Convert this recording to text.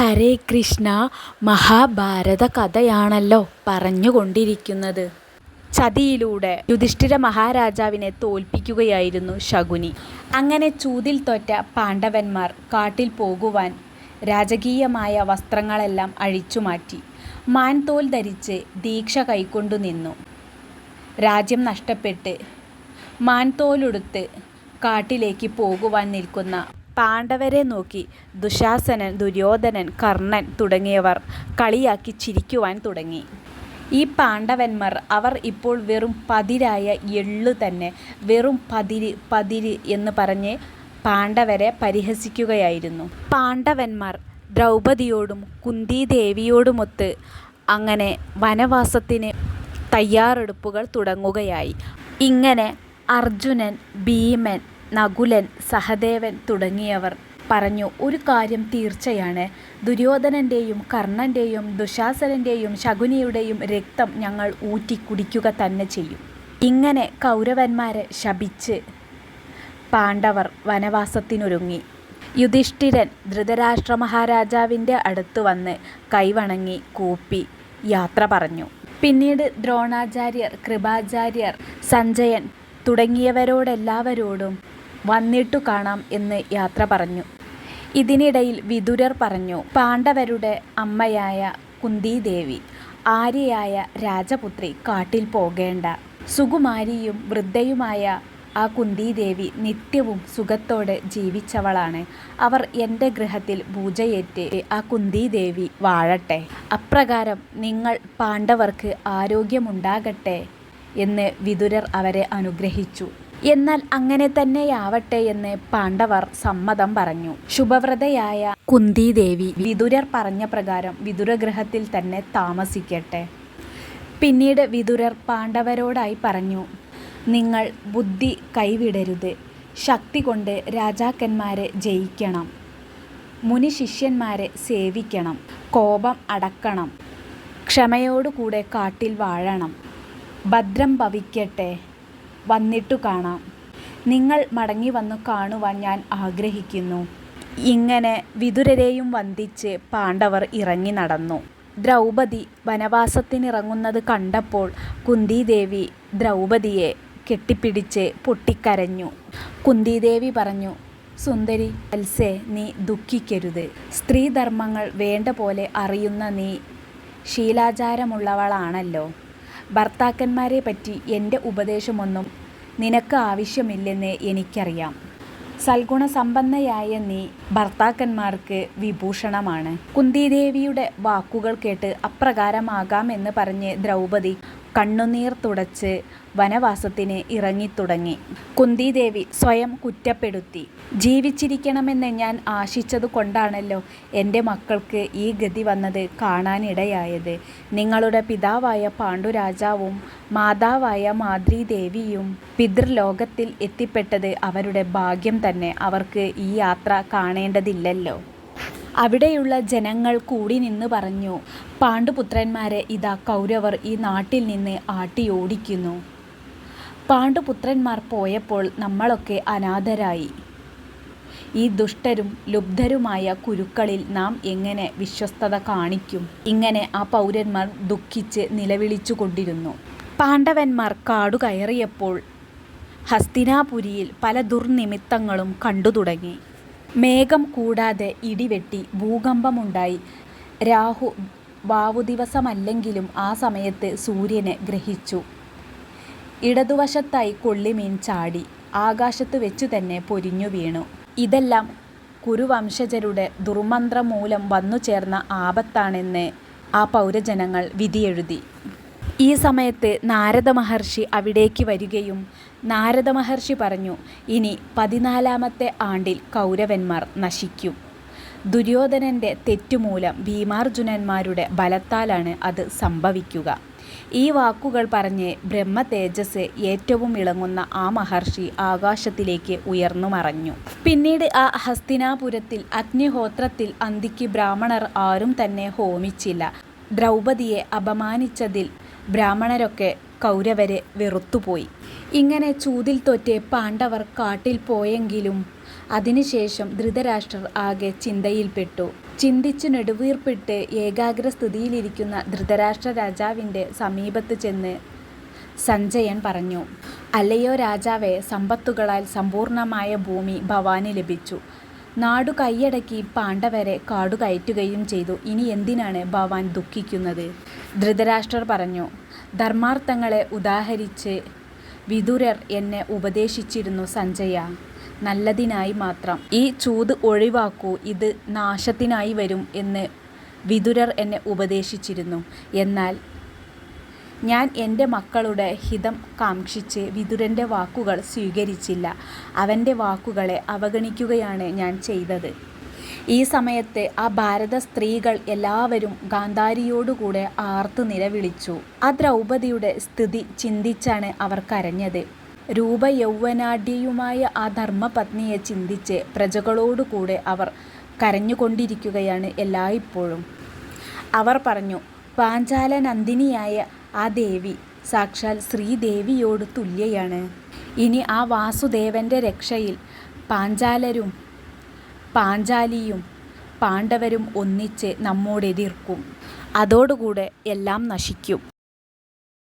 ഹരേ കൃഷ്ണ മഹാഭാരത കഥയാണല്ലോ പറഞ്ഞുകൊണ്ടിരിക്കുന്നത്. ചതിയിലൂടെ യുധിഷ്ഠിര മഹാരാജാവിനെ തോൽപ്പിക്കുകയായിരുന്നു ശകുനി. അങ്ങനെ ചൂതിൽ തോറ്റ പാണ്ഡവന്മാർ കാട്ടിൽ പോകുവാൻ രാജകീയമായ വസ്ത്രങ്ങളെല്ലാം അഴിച്ചുമാറ്റി. മാൻതോൽ ധരിച്ച് ദീക്ഷ കൈക്കൊണ്ടു നിന്നു. രാജ്യം നഷ്ടപ്പെട്ട് മാൻതോലുടുത്ത് കാട്ടിലേക്ക് പോകുവാൻ നിൽക്കുന്ന പാണ്ഡവരെ നോക്കി ദുശാസനൻ ദുര്യോധനൻ കർണൻ തുടങ്ങിയവർ കളിയാക്കി ചിരിക്കുവാൻ തുടങ്ങി. ഈ പാണ്ഡവന്മാർ അവർ ഇപ്പോൾ വെറും പതിരായ എള്ളു തന്നെ വെറും പതിര് പതിര് എന്ന് പറഞ്ഞ് പാണ്ഡവരെ പരിഹസിക്കുകയായിരുന്നു. പാണ്ഡവന്മാർ ദ്രൗപതിയോടും കുന്തിദേവിയോടുമൊത്ത് അങ്ങനെ വനവാസത്തിന് തയ്യാറെടുപ്പുകൾ തുടങ്ങുകയായി. ഇങ്ങനെ അർജുനൻ ഭീമൻ നകുലൻ സഹദേവൻ തുടങ്ങിയവർ പറഞ്ഞു ഒരു കാര്യം തീർച്ചയാണ്. ദുര്യോധനന്റെയും കർണന്റെയും ദുശാസനന്റെയും ശകുനിയുടെയും രക്തം ഞങ്ങൾ ഊറ്റി കുടിക്കുക തന്നെ ചെയ്യും. ഇങ്ങനെ കൗരവന്മാരെ ശപിച്ച് പാണ്ഡവർ വനവാസത്തിനൊരുങ്ങി. യുധിഷ്ഠിരൻ ധൃതരാഷ്ട്ര മഹാരാജാവിന്റെ അടുത്ത് വന്ന് കൈവണങ്ങി കൂപ്പി യാത്ര പറഞ്ഞു. പിന്നീട് ദ്രോണാചാര്യർ കൃപാചാര്യർ സഞ്ജയൻ തുടങ്ങിയവരോടെല്ലാവരോടും വന്നിട്ടു കാണാം എന്ന് യാത്ര പറഞ്ഞു. ഇതിനിടയിൽ വിതുരർ പറഞ്ഞു പാണ്ഡവരുടെ അമ്മയായ കുന്തിദേവി ആര്യയായ രാജപുത്രി കാട്ടിൽ പോകേണ്ട. സുകുമാരിയും വൃദ്ധയുമായ ആ കുന്തിദേവി നിത്യവും സുഖത്തോടെ ജീവിച്ചവളാണ്. അവർ എന്റെ ഗൃഹത്തിൽ പൂജയേറ്റ് ആ കുന്തിദേവി വാഴട്ടെ. അപ്രകാരം നിങ്ങൾ പാണ്ഡവർക്ക് ആരോഗ്യമുണ്ടാകട്ടെ എന്ന് വിതുരർ അവരെ അനുഗ്രഹിച്ചു. എന്നാൽ അങ്ങനെ തന്നെയാവട്ടെ എന്ന് പാണ്ഡവർ സമ്മതം പറഞ്ഞു. ശുഭവ്രതയായ കുന്തിദേവി വിതുരർ പറഞ്ഞ പ്രകാരം വിതുരഗ്രഹത്തിൽ തന്നെ താമസിക്കട്ടെ. പിന്നീട് വിതുരർ പാണ്ഡവരോടായി പറഞ്ഞു നിങ്ങൾ ബുദ്ധി കൈവിടരുത്. ശക്തി കൊണ്ട് രാജാക്കന്മാരെ ജയിക്കണം. മുനി ശിഷ്യന്മാരെ സേവിക്കണം. കോപം അടക്കണം. ക്ഷമയോടുകൂടെ കാട്ടിൽ വാഴണം. ഭദ്രം ഭവിക്കട്ടെ. വന്നിട്ടു കാണാം. നിങ്ങൾ മടങ്ങി വന്നു കാണുവാൻ ഞാൻ ആഗ്രഹിക്കുന്നു. ഇങ്ങനെ വിതുരരെയും വന്ദിച്ച് പാണ്ഡവർ ഇറങ്ങി നടന്നു. ദ്രൗപദി വനവാസത്തിനിറങ്ങുന്നത് കണ്ടപ്പോൾ കുന്തിദേവി ദ്രൗപദിയെ കെട്ടിപ്പിടിച്ച് പൊട്ടിക്കരഞ്ഞു. കുന്തിദേവി പറഞ്ഞു സുന്ദരി അൽസേ നീ ദുഃഖിക്കരുത്. സ്ത്രീധർമ്മങ്ങൾ വേണ്ട പോലെ അറിയുന്ന നീ ശീലാചാരമുള്ളവളാണല്ലോ. ഭർത്താക്കന്മാരെ പറ്റി എന്റെ ഉപദേശമൊന്നും നിനക്ക് ആവശ്യമില്ലെന്ന് എനിക്കറിയാം. സൽഗുണസമ്പന്നയായ നീ ഭർത്താക്കന്മാർക്ക് വിഭൂഷണമാണ്. കുന്തിദേവിയുടെ വാക്കുകൾ കേട്ട് അപ്രകാരമാകാമെന്ന് പറഞ്ഞ് ദ്രൗപദി കണ്ണുനീർ തുടച്ച് വനവാസത്തിന് ഇറങ്ങിത്തുടങ്ങി. കുന്തിദേവി സ്വയം കുറ്റപ്പെടുത്തി. ജീവിച്ചിരിക്കണമെന്ന് ഞാൻ ആശിച്ചത് കൊണ്ടാണല്ലോ എന്റെ മക്കൾക്ക് ഈ ഗതി വന്നത് കാണാനിടയായത്. നിങ്ങളുടെ പിതാവായ പാണ്ഡുരാജാവും മാതാവായ മാതൃദേവിയും പിതൃലോകത്തിൽ എത്തിപ്പെട്ടത് അവരുടെ ഭാഗ്യം തന്നെ. അവർക്ക് ഈ യാത്ര കാണേണ്ടതില്ലല്ലോ. അവിടെയുള്ള ജനങ്ങൾ കൂടി നിന്ന് പറഞ്ഞു പാണ്ഡുപുത്രന്മാരെ ഇതാ കൗരവർ ഈ നാട്ടിൽ നിന്ന് ആട്ടിയോടിക്കുന്നു പാണ്ഡുപുത്രന്മാർ പോയപ്പോൾ നമ്മളൊക്കെ അനാഥരായി. ഈ ദുഷ്ടരും ലുബ്ധരുമായ കുരുക്കളിൽ നാം എങ്ങനെ വിശ്വസ്തത കാണിക്കും? ഇങ്ങനെ ആ പൗരന്മാർ ദുഃഖിച്ച് നിലവിളിച്ചു കൊണ്ടിരുന്നു പാണ്ഡവന്മാർ കാടു കയറിയപ്പോൾ ഹസ്തിനാപുരിയിൽ പല ദുർനിമിത്തങ്ങളും കണ്ടു തുടങ്ങി മേഘം കൂടാതെ ഇടിവെട്ടി ഭൂകമ്പമുണ്ടായി. രാഹു വാവുദിവസമല്ലെങ്കിലും ആ സമയത്ത് സൂര്യനെ ഗ്രഹിച്ചു. ഇടതുവശത്തായി കൊള്ളിമീൻ ചാടി ആകാശത്ത് വെച്ചു തന്നെ പൊരിഞ്ഞു വീണു. ഇതെല്ലാം കുരുവംശജരുടെ ദുർമന്ത്രം മൂലം വന്നു ചേർന്ന ആപത്താണെന്ന് ആ പൗരജനങ്ങൾ വിധിയെഴുതി. ഈ സമയത്ത് നാരദ മഹർഷി അവിടേക്ക് വരികയും നാരദ മഹർഷി പറഞ്ഞു ഇനി പതിനാലാമത്തെ ആണ്ടിൽ കൗരവന്മാർ നശിക്കും. ദുര്യോധനന്റെ തെറ്റുമൂലം ഭീമാർജുനന്മാരുടെ ബലത്താലാണ് അത് സംഭവിക്കുക. ഈ വാക്കുകൾ പറഞ്ഞ് ബ്രഹ്മ തേജസ് ഏറ്റവും ഇളങ്ങുന്ന ആ മഹർഷി ആകാശത്തിലേക്ക് ഉയർന്നു മറഞ്ഞു. പിന്നീട് ആ ഹസ്തിനാപുരത്തിൽ അഗ്നിഹോത്രത്തിൽ അന്തിക്ക് ബ്രാഹ്മണർ ആരും തന്നെ ഹോമിച്ചില്ല. ദ്രൗപദിയെ അപമാനിച്ചതിൽ ബ്രാഹ്മണരൊക്കെ കൗരവരെ വെറുത്തുപോയി ഇങ്ങനെ ചൂതിൽ തോറ്റ് പാണ്ഡവർ കാട്ടിൽ പോയെങ്കിലും അതിനുശേഷം ധൃതരാഷ്ട്രർ ആകെ ചിന്തയിൽപ്പെട്ടു. ചിന്തിച്ചു നെടുവീർപ്പിട്ട് ഏകാഗ്രസ്ഥിതിയിലിരിക്കുന്ന ധൃതരാഷ്ട്ര രാജാവിന്റെ സമീപത്ത് ചെന്ന് സഞ്ജയൻ പറഞ്ഞു. "അല്ലയോ രാജാവെ സമ്പത്തുകളാൽ സമ്പൂർണമായ ഭൂമി ഭവാന് ലഭിച്ചു. നാടു കൈയടക്കി പാണ്ഡവരെ കാടുകയറ്റുകയും ചെയ്തു. ഇനി എന്തിനാണ് ഭവാൻ ദുഃഖിക്കുന്നത്? " ധൃതരാഷ്ട്രർ പറഞ്ഞു. ധർമാർത്ഥങ്ങളെ ഉദാഹരിച്ച് വിദുരർ എന്നെ ഉപദേശിച്ചിരുന്നു സഞ്ജയ നല്ലതിനായി മാത്രം. ഈ ചൂത് ഒഴിവാക്കൂ, ഇത് നാശത്തിനായി വരും എന്ന് വിദുരർ എന്നെ ഉപദേശിച്ചിരുന്നു. എന്നാൽ ഞാൻ എന്റെ മക്കളുടെ ഹിതം കാംക്ഷിച്ച് വിതുരന്റെ വാക്കുകൾ സ്വീകരിച്ചില്ല. അവന്റെ വാക്കുകളെ അവഗണിക്കുകയാണ് ഞാൻ ചെയ്തത്. " ഈ സമയത്ത് ആ ഭാരത സ്ത്രീകൾ എല്ലാവരും ഗാന്ധാരിയോടുകൂടെ ആർത്തു നിലവിളിച്ചു. ആ ദ്രൗപദിയുടെ സ്ഥിതി ചിന്തിച്ചാണ് അവർ കരഞ്ഞത്. രൂപയൗവനാഢ്യയുമായ ആ ധർമ്മപത്നിയെ ചിന്തിച്ച് പ്രജകളോടുകൂടെ അവർ കരഞ്ഞുകൊണ്ടിരിക്കുകയാണ് എല്ലായ്പ്പോഴും. അവർ പറഞ്ഞു "പാഞ്ചാലനന്ദിനിയായ ആ ദേവി സാക്ഷാൽ ശ്രീദേവിയോട് തുല്യയാണ്. ഇനി ആ വാസുദേവന്റെ രക്ഷയിൽ പാഞ്ചാലരും പാഞ്ചാലിയും പാണ്ഡവരും ഒന്നിച്ച് നമ്മോടെതിർക്കും. അതോടുകൂടെ എല്ലാം നശിക്കും.